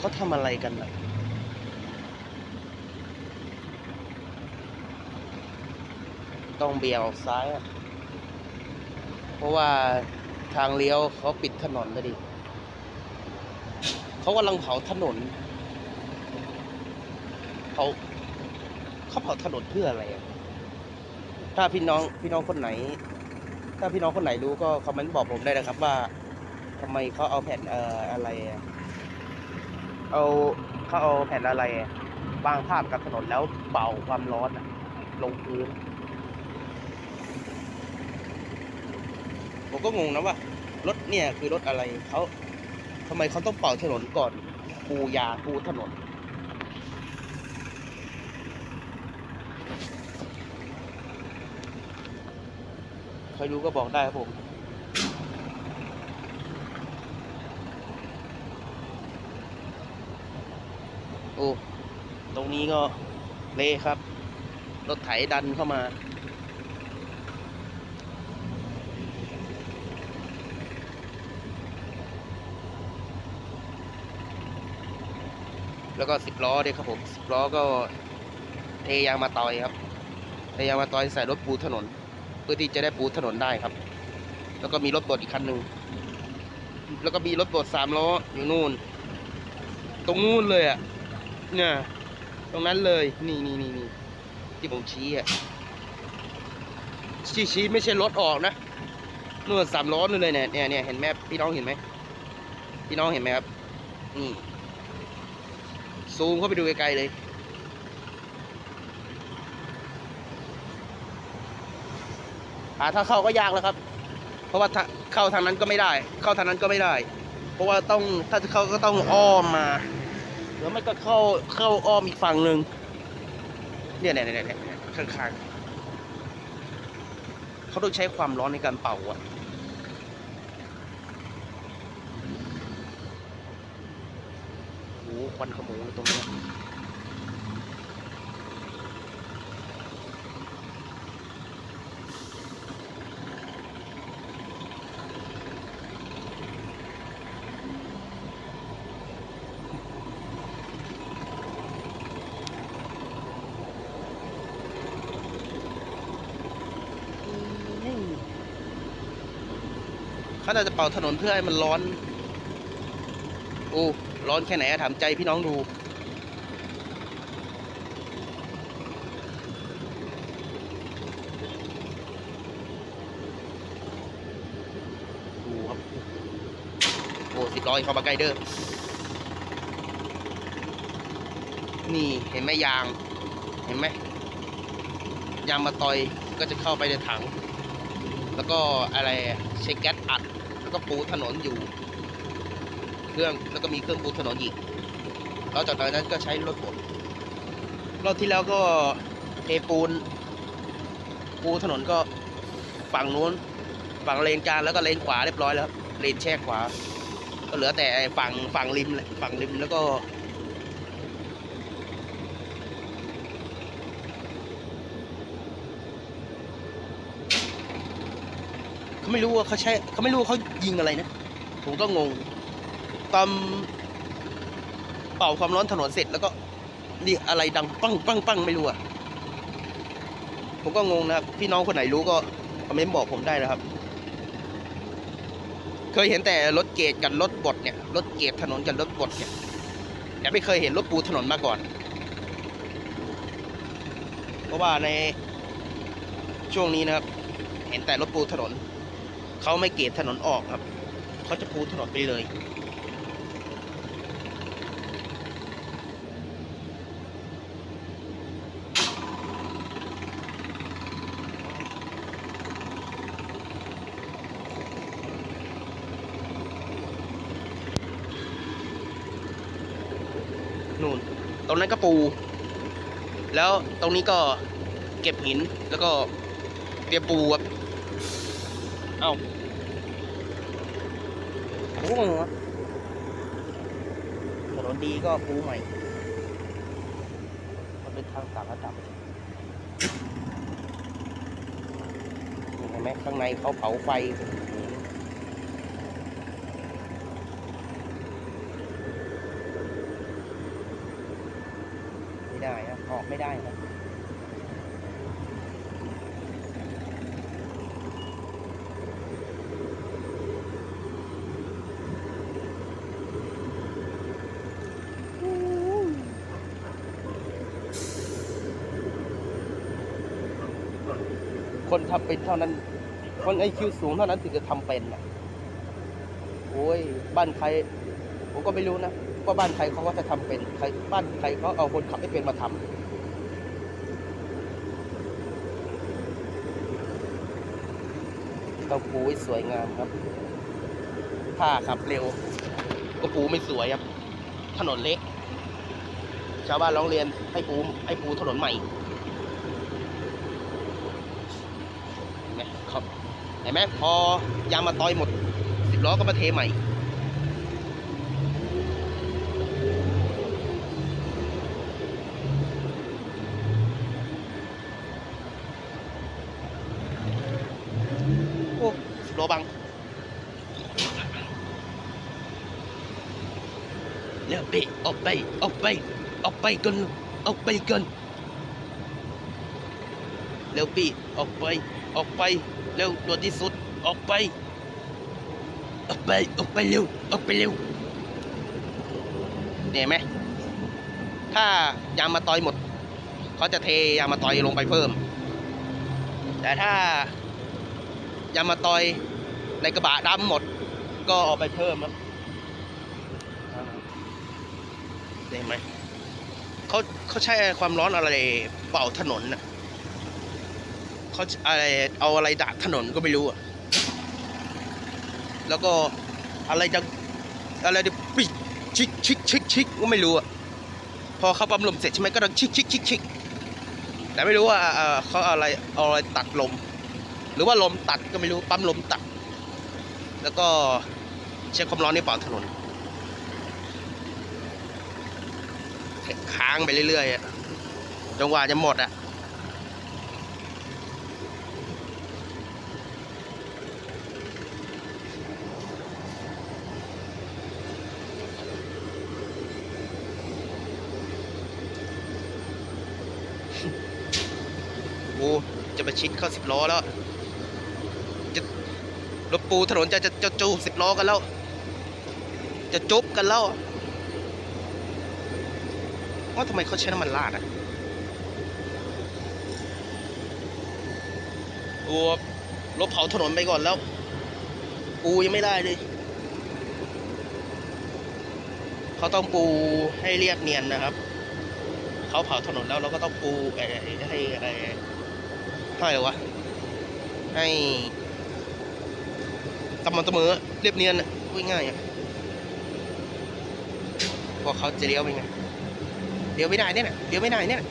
เขาทำอะไรกันนะต้องเบี่ยงออกซ้ายอะเพราะว่าทางเลี้ยวเขาปิดถนนเลยดิเขากำลังเผาถนนเขาเขาเผาถนนเพื่ออะไรอะถ้าพี่น้องพี่น้องคนไหน ถ้าพี่น้องคนไหนรู้ก็คอมเมนต์บอกผมได้นะครับว่าทำไมเขาเอาแผ่นเอ่ออะไรอะ เอาเขาเอาแผ่นอะไรอะวางภาพกับถนนแล้วเป่าความร้อนลงพื้น ผมก็งงนะว่า รถเนี่ยคือรถอะไรเขาทำไมเขาต้องเป่าถนนก่อนปูยาปูถนนใครรู้ก็บอกได้ครับผม อ้ตรงนี้ก็เละครับ รถไถดันเข้ามาแล้วก็สิบล้อด้วยครับผมสิบล้อก็เทยางมาตอยครับเทยางมาตอยใส่รถปูถนน เพื่อที่จะได้ปูถนนได้ครับ แล้วก็มีรถบดอีกคันหนึ่งแล้วก็มีรถบดสามล้ออยู่นู่น ตรงนู่นเลยอะ เนี่ยตรงนั้นเลยนี่นี่นี่นี่ที่ผมชี้อะชี้ชี้ไม่ใช่รถออกนะนู่นสามล้อนู่นเลยเนี่ยเนี่ยเนี่ยเห็นไหมพี่น้องเห็นไหมพี่น้องเห็นไหมครับนี่ซูมเข้าไปดูไกลๆเลยหาถ้าเข้าก็ยากแล้วครับ เพราะว่าถ้าเข้าทางนั้นก็ไม่ได้ เข้าทางนั้นก็ไม่ได้ เพราะว่าต้องถ้าจะเข้าก็ต้องอ้อมมา แล้วไม่ก็เข้าเข้าอ้อมอีกฝั่งหนึ่งเนี่ยเนี่ยเนี่ยเนี่ยข้างๆเขาต้องใช้ความร้อนในการเป่าอะโอ้ควันขโมงเลยตรงนี้ เขาน่าจะเป่าถนนเพื่อให้มันร้อน โอ้ร้อนแค่ไหนถามใจพี่น้องดู ดูครับ โอ้สิบร้อยเข้ามาใกล้เด้อ นี่เห็นไหมยาง เห็นไหมยางมาตอยก็จะเข้าไปในถัง แล้วก็อะไรอะใช้แก๊สอัด แล้วก็ปูถนนอยู่ เครื่องแล้วก็มีเครื่องปูถนนอีกแล้วจากนั้นก็ใช้รถบดรอบที่แล้วก็เทปูน ปูถนนก็ฝั่งนู้นฝั่งเลนกลางแล้วก็เลนขวาเรียบร้อยแล้วเลนแช่ขวา ก็เหลือแต่ฝั่งฝั่งริมฝั่งริมแล้วก็ เขา ไม่รู้ว่าเขาใช้เขาไม่รู้ว่าเขายิงอะไรนะ ผมก็งง ตอนเป่าความร้อนถนนเสร็จแล้วก็นี่อะไรดังปังปังปังไม่รู้อะผมก็งงนะครับ พี่น้องคนไหนรู้ก็คอมเมนต์บอกผมได้นะครับ เคยเห็นแต่รถเกตกับรถบดเนี่ย รถเกตถนนกับรถบดเนี่ยแต่ไม่เคยเห็นรถปูถนนมาก่อน เพราะว่าในช่วงนี้นะครับ เห็นแต่รถปูถนน เขาไม่เกตถนนออกครับเขาจะปูถนนไปเลย นู่น ตรงนั้นก็ปู แล้วตรงนี้ก็เก็บหินแล้วก็เตรียมปูครับ เอ้า กุ้งหนูถนนดีก็ปูใหม่ มันเป็นทางต่างระดับเห็นไหมข้างในเขาเผาไฟไม่ได้นะออกไม่ได้นะ คนทำเป็นเท่านั้น คนไอคิวสูงเท่านั้นถึงจะทำเป็นนะโอ้ย บ้านใคร ผมก็ไม่รู้นะว่าบ้านใครเขาก็จะทำเป็นใครบ้านใครเขาเอาคนขับไม่เป็นมาทำต้องปูสวยงามครับถ้าขับเร็ว ก็ปูไม่สวยครับ ถนนเล็ก ชาวบ้านร้องเรียนให้ปูให้ปูถนนใหม่ เห็นไหม ครับเห็นไหมพอยางมาตอยหมดสิบล้อก็มาเทใหม่โอ้สิบล้อบังเร็วไปออกไปออกไปออกไปกันออกไปกันเร็วปีออกไป ออกไปเร็วด่วนที่สุดออกไป ออกไปออกไปเร็วออกไปเร็วเนี่ยเห็นไหมถ้ายางมาตอยหมดเขาจะเทยางมาตอยลงไปเพิ่ม แต่ถ้ายางมาตอยในกระบะดำหมด ก็เอาไปเพิ่มครับอ่าเห็นไหมเขาเขาใช้ความร้อนอะไรเป่าถนนน่ะ เขาอะไรเอาอะไรดักถนนก็ไม่รู้อะแล้วก็อะไรจะอะไรจะปิดชิกชิกชิกชิกก็ไม่รู้อะพอเขาปั๊มลมเสร็จใช่ไหมก็ดังชิกชิกชิกชิกแต่ไม่รู้ว่าเขาอะไรเอาอะไรตัดลม หรือว่าลมตัดก็ไม่รู้ปั๊มลมตัด แล้วก็ใช้ความร้อนในเป่าถนนค้างไปเรื่อยๆจนกว่าจะหมดอะ โอ้จะชิดเข้าสิบล้อแล้ว จะรถปูถนนจะจะจะจูสิบล้อกันแล้ว จะจุบกันแล้วว่าทำไมเขาใช้น้ำมันราดอะโอ้รถเผาถนนไปก่อนแล้ว ปูยังไม่ได้เลย เขาต้องปูให้เรียบเนียนนะครับ เขาเผาถนนแล้วเราก็ต้องปูให้ให้อะไร ให้อะไรวะ ให้สม่ำเสมอเรียบเนียนอะพูดง่ายๆอะพอเขาจะเลี้ยวเป็นไงเลี้ยวไม่ได้เนี่ยนะเลี้ยวไม่ได้เนี่ยนะ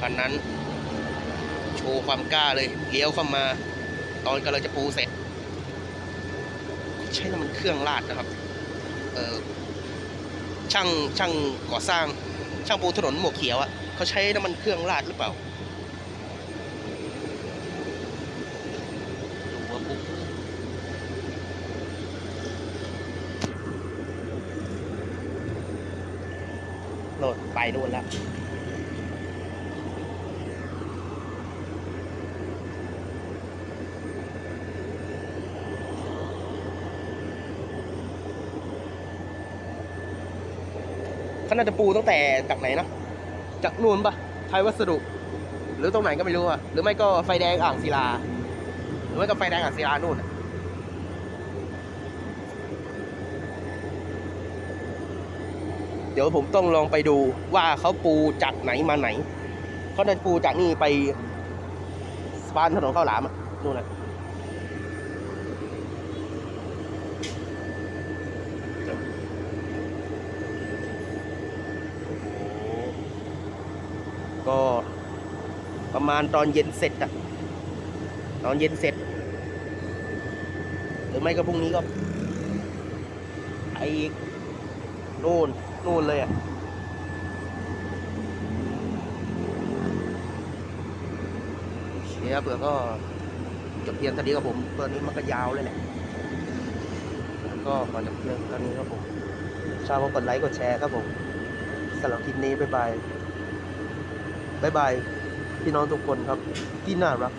คันนั้น โชว์ความกล้าเลยเลี้ยวเข้ามา ตอนกำลังจะปูเสร็จ ใช้น้ำมันเครื่องราดนะครับ เออ ช่างช่างก่อสร้าง ช่างปูถนนหมวกเขียวอะเขาใช้น้ำมันเครื่องราดหรือเปล่าดูว่าปุ๊บโหลดไปนู่นแล้ว เขาน่าจะปูตั้งแต่จากไหนนะจากนู่นปะไทยวัสดุ หรือตรงไหนก็ไม่รู้อะหรือไม่ก็ไฟแดงอ่างศิลา หรือไม่ก็ไฟแดงอ่างศิลานู่นเดี๋ยวผมต้องลองไปดูว่าเขาปูจากไหนมาไหนเขาเดินปูจากนี่ไปสะพานถนนข้าวหลามอะนู่นนะ ก็ประมาณตอนเย็นเสร็จอะตอนเย็นเสร็จ หรือไม่ก็พรุ่งนี้ก็ไปอีกนู่นนู่นเลยอะเคครัเผื่อก็จบเพียงเท่านี้รับผมตอนนี้มันก็ยาวเลยแหละก็ขอจบเพียงเท่านี้ครับผมชาวกดไลค์กดแชร์ครับผมสำหรับคลิปนี้บ๊ายบาย บายบายพี่น้องทุกคนครับที่น่ารัก